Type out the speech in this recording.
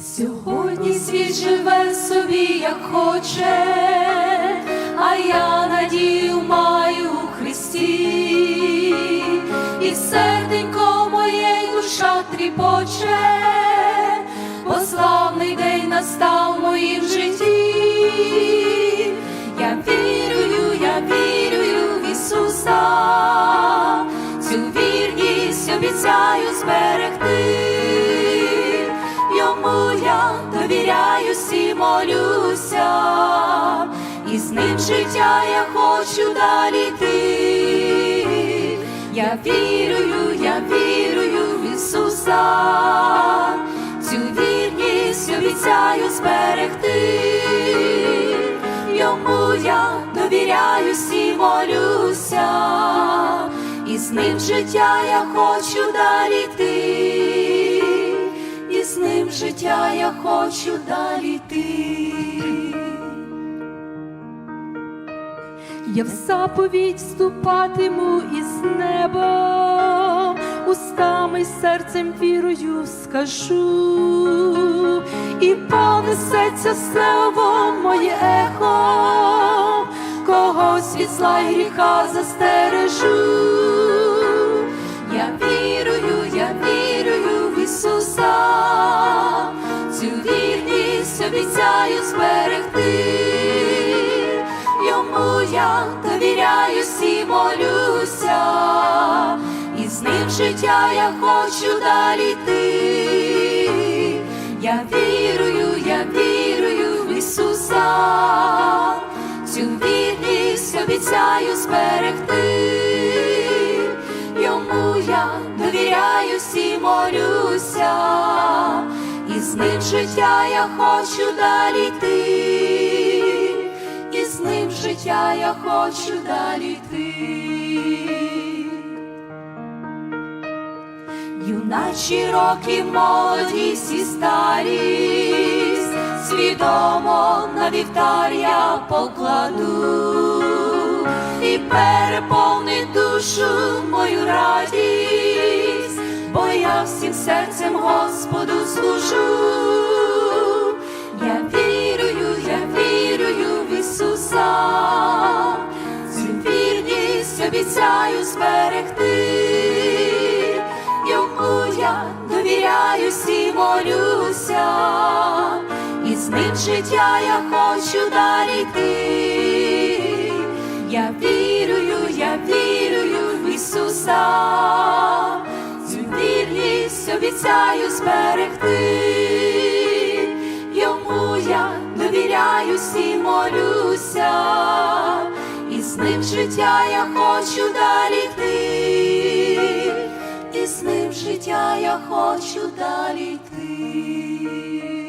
світ живе собі, як хоче, а я надію маю у Христі, і серденько моє душа тріпоче, бо славний день настав в моїм житті. Я вірую, я вірую в Ісуса, цю вірність обіцяю зберегти. Молюся, і з ним життя я хочу далі йти. Я вірую, я вірую в Ісуса, цю вірність обіцяю зберегти. Йому я довіряюсь і молюся, і з ним життя я хочу далі йти, ним життя я хочу далі йти. Я в заповідь вступатиму із небом, устами серцем вірою скажу, і понесеться слово моє ехо, когось від зла й гріха застережу. Я я довіряюсь і молюся, і з ним життя я хочу далі йти. Я вірую, я вірую в Ісуса, цю вірність обіцяю зберегти. Йому я довіряюсь і молюся, і з ним життя я хочу далі йти з ним життя я хочу далі йти. Юначі роки, молодість і старість, свідомо на вівтар я покладу і переповнить душу мою радість, бо я всім серцем Господу служу. Обіцяю зберегти. Йому я довіряюсь і молюся, і з ним життя я хочу далі йти. Я вірую, я вірую в Ісуса, цю вірність обіцяю зберегти. Йому я довіряюсь і молюся, ним життя я хочу далі йти, і з ним життя я хочу далі йти.